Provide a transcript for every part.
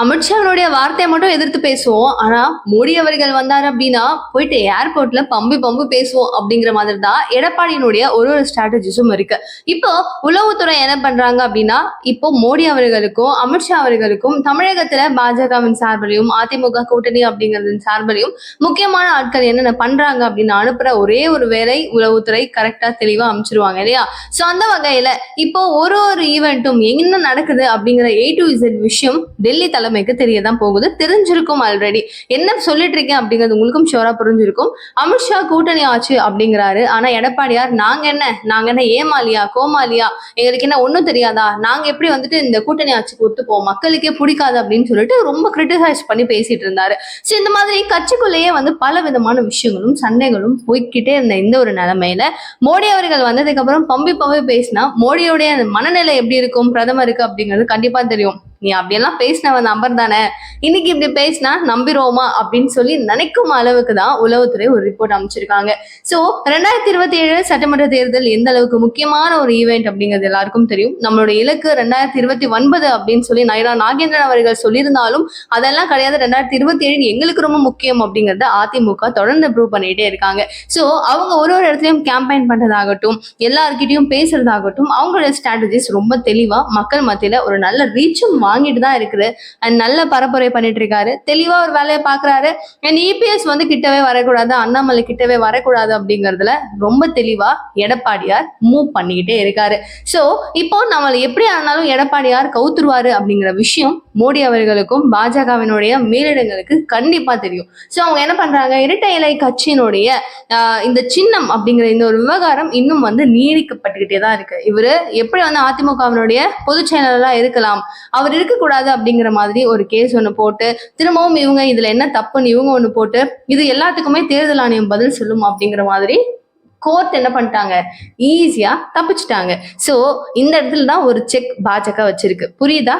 அமித்ஷாவினுடைய வார்த்தையை மட்டும் எதிர்த்து பேசுவோம். ஆனா மோடி அவர்கள் வந்தார் அப்படின்னா போயிட்டு ஏர்போர்ட்ல பம்பு பம்பு பேசுவோம் அப்படிங்கிற மாதிரி தான் எடப்பாடியினுடைய ஒரு ஒரு ஸ்ட்ராட்டஜிஸும் இருக்கு. இப்போ உளவுத்துறை என்ன பண்றாங்க அப்படின்னா இப்போ மோடி அவர்களுக்கும் அமித்ஷா அவர்களுக்கும் தமிழகத்துல பாஜகவின் சார்பிலையும் அதிமுக கூட்டணி அப்படிங்கிறதின் சார்பிலையும் முக்கியமான ஆட்கள் என்னென்ன பண்றாங்க அப்படின்னு அனுப்புற ஒரே ஒரு வேலை உளவுத்துறை கரெக்டா தெளிவா அமைச்சிருவாங்க இல்லையா? சோ அந்த வகையில இப்போ ஒரு ஒரு ஈவெண்ட்டும் என்ன நடக்குது அப்படிங்கிற ஏ டு இசட் விஷயம் டெல்லி தலைமைக்கு தெரியதான் போகுது. தெரிஞ்சிருக்கும் ஆல்ரெடி என்ன சொல்லிட்டு இருக்கேன் அப்படிங்கிறது உங்களுக்கும் ஷோரா புரிஞ்சிருக்கும். அமித்ஷா கூட்டணி ஆச்சு அப்படிங்கிறாரு. ஆனா எடப்பாடியார் நாங்க என்ன? நாங்க என்ன ஏமாலியா கோமாலியா எங்களுக்கு என்ன ஒண்ணும் தெரியாதா? நாங்க எப்படி வந்துட்டு இந்த கூட்டணி ஆட்சிக்கு ஒத்துப்போம்? மக்களுக்கே பிடிக்காது அப்படின்னு சொல்லிட்டு ரொம்ப கிரிட்டிசைஸ் பண்ணி பேசிட்டு இருந்தாரு. ஸோ இந்த மாதிரி கட்சிக்குள்ளேயே வந்து பல விதமான விஷயங்களும் சண்டைகளும் போய்க்கிட்டே இருந்த இந்த ஒரு நிலைமையில மோடி அவர்கள் வந்ததுக்கு அப்புறம் பம்பி பம்பி பேசினா மோடியோடைய மனநிலை எப்படி இருக்கும்? பிரதமருக்கு அப்படிங்கிறது கண்டிப்பா தெரியும். நீ அப்படியெல்லாம் பேசினவன் நம்பர் தானே இன்னைக்கு இப்படி பேசினா நம்பிடுவோமா? அப்படின்னு சொல்லி நினைக்கும் அளவுக்கு தான் உளவுத்துறை ஒரு ரிப்போர்ட் அமைச்சிருக்காங்க ஸோ ரெண்டாயிரத்தி இருபத்தி ஏழு சட்டமன்ற தேர்தல் எந்த அளவுக்கு முக்கியமான ஒரு ஈவெண்ட் அப்படிங்கிறது எல்லாருக்கும் தெரியும். நம்மளோட இலக்கு ரெண்டாயிரத்தி இருபத்தி ஒன்பது அப்படின்னு சொல்லி நயனா நாகேந்திரன் அவர்கள் சொல்லியிருந்தாலும் அதெல்லாம் கிடையாது. ரெண்டாயிரத்தி இருபத்தி ஏழு எங்களுக்கு ரொம்ப முக்கியம் அப்படிங்கறத அதிமுக தொடர்ந்து ப்ரூவ் பண்ணிட்டே இருக்காங்க. ஸோ அவங்க ஒரு ஒரு இடத்துலயும் கேம்பெயின் பண்றதாகட்டும் எல்லார்கிட்டயும் பேசுறதாகட்டும் அவங்களோட ஸ்ட்ராட்டஜிஸ் ரொம்ப தெளிவா மக்கள் மத்தியில ஒரு நல்ல ரீச்சும் வாங்கிட்டு தான் இருக்குது. அண்ட் நல்ல பரப்புரை பண்ணிட்டு இருக்காரு தெளிவா ஒரு வேலையை பாக்குறாரு. அண்ட் இபிஎஸ் வந்து கிட்டவே வரக்கூடாது அண்ணாமலை கிட்டவே வரக்கூடாது அப்படிங்கறதுல ரொம்ப தெளிவா எடப்பாடியார் மூவ் பண்ணிக்கிட்டே இருக்காரு. ஸோ இப்போ நம்மளை எப்படி ஆனாலும் எடப்பாடியார் கவுத்துருவாரு அப்படிங்கிற விஷயம் மோடி அவர்களுக்கும் பாஜகவினுடைய மேலிடங்களுக்கு கண்டிப்பா தெரியும். ஸோ அவங்க என்ன பண்றாங்க? இரட்டை இலை கட்சியினுடைய இந்த சின்னம் அப்படிங்கிற இந்த ஒரு விவகாரம் இன்னும் வந்து நீடிக்கப்பட்டுக்கிட்டே தான் இருக்கு. இவரு எப்படி வந்து அதிமுகவினுடைய பொதுச் செயலாளராக இருக்கலாம்? அவர் இருக்கக்கூடாது அப்படிங்கிற மாதிரி ஒரு கேஸ் ஒன்று போட்டு திரும்பவும் இவங்க இதுல என்ன தப்புன்னு இவங்க ஒன்று போட்டு இது எல்லாத்துக்குமே தேர்தல் ஆணையம் பதில் சொல்லும் அப்படிங்கிற மாதிரி கோர்ட் என்ன பண்ணிட்டாங்க? ஈஸியா தப்பிச்சிட்டாங்க. ஸோ இந்த இடத்துல தான் ஒரு செக் பாஜக வச்சிருக்கு. புரியுதா?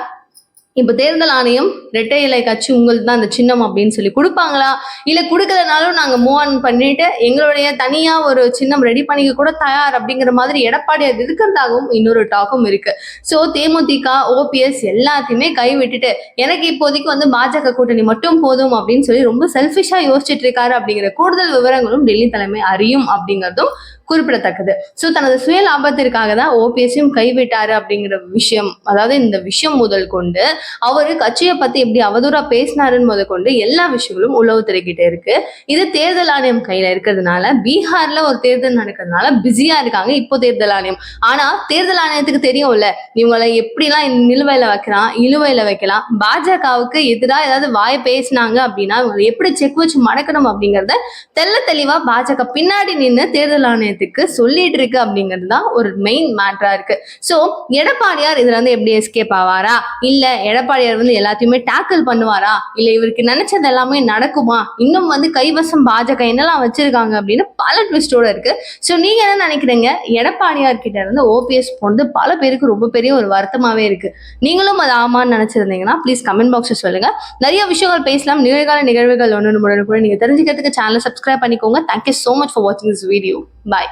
இப்போ தேர்தல் ஆணையம் இரட்டை இலை கட்சி உங்களுக்கு தான் அந்த சின்னம் அப்படின்னு சொல்லி கொடுப்பாங்களா? இல்லை கொடுக்கலனாலும் நாங்கள் மூவ் ஆன் பண்ணிட்டு எங்களுடைய தனியாக ஒரு சின்னம் ரெடி பண்ணிக்க கூட தயார் அப்படிங்கிற மாதிரி எடப்பாடி அது இருக்கிறதாகவும் இன்னொரு டாக்கும் இருக்கு. ஸோ தேமுதிக ஓபிஎஸ் எல்லாத்தையுமே கைவிட்டுட்டு எனக்கு இப்போதைக்கு வந்து பாஜக கூட்டணி மட்டும் போதும் அப்படின்னு சொல்லி ரொம்ப செல்ஃபிஷாக யோசிச்சுட்டு இருக்காரு அப்படிங்கிற கூடுதல் விவரங்களும் டெல்லி தலைமை அறியும் அப்படிங்கிறதும் குறிப்பிடத்தக்கது. ஸோ தனது சுய லாபத்திற்காக தான் ஓபிஎஸ்ஸையும் கைவிட்டாரு அப்படிங்கிற விஷயம் அதாவது இந்த விஷயம் முதல் கொண்டு அவரு கட்சியை பத்தி எப்படி அவதூறா பேசினாருன்னு முதல் கொண்டு எல்லா விஷயங்களும் உளவுத்துறை கிட்ட இருக்கு. இது தேர்தல் ஆணையம் கையில இருக்கிறதுனால பீகார்ல ஒரு தேர்தல் நடக்கிறதுனால பிஸியா இருக்காங்க இப்போ தேர்தல் ஆணையம். ஆனா தேர்தல் ஆணையத்துக்கு தெரியும்ல இவங்களை எப்படிலாம் நிலுவையில வைக்கலாம் இழுவையில வைக்கலாம் பாஜகவுக்கு எதிராக ஏதாவது வாய் பேசினாங்க அப்படின்னா இவங்களை எப்படி செக் வச்சு மடக்கணும் அப்படிங்கறத தெல்ல தெளிவா பாஜக பின்னாடி நின்று தேர்தல் ஆணையம் ஆணையத்துக்கு சொல்லிட்டு இருக்கு அப்படிங்கிறது தான் ஒரு மெயின் மேட்டரா இருக்கு. ஸோ எடப்பாடியார் இதுல இருந்து எப்படி எஸ்கேப் ஆவாரா? இல்ல எடப்பாடியார் வந்து எல்லாத்தையுமே டேக்கிள் பண்ணுவாரா? இல்ல இவருக்கு நினைச்சது எல்லாமே நடக்குமா? இன்னும் வந்து கைவசம் பாஜக என்னெல்லாம் வச்சிருக்காங்க அப்படின்னு பல ட்விஸ்டோட இருக்கு. ஸோ நீங்க என்ன நினைக்கிறீங்க? எடப்பாடியார் கிட்ட இருந்து ஓபிஎஸ் போனது பல பேருக்கு ரொம்ப பெரிய ஒரு வருத்தமாவே இருக்கு. நீங்களும் அது ஆமான்னு நினைச்சிருந்தீங்கன்னா ப்ளீஸ் கமெண்ட் பாக்ஸ் சொல்லுங்க. நிறைய விஷயங்கள் பேசலாம். நிகழ்கால நிகழ்வுகள் ஒன்று கூட நீங்க தெரிஞ்சுக்கிறதுக்கு சேனலை சப்ஸ்கிரைப் பண்ணிக்கோங்க. Thank you so much for வாட்சிங் திஸ் வீடியோ பாய்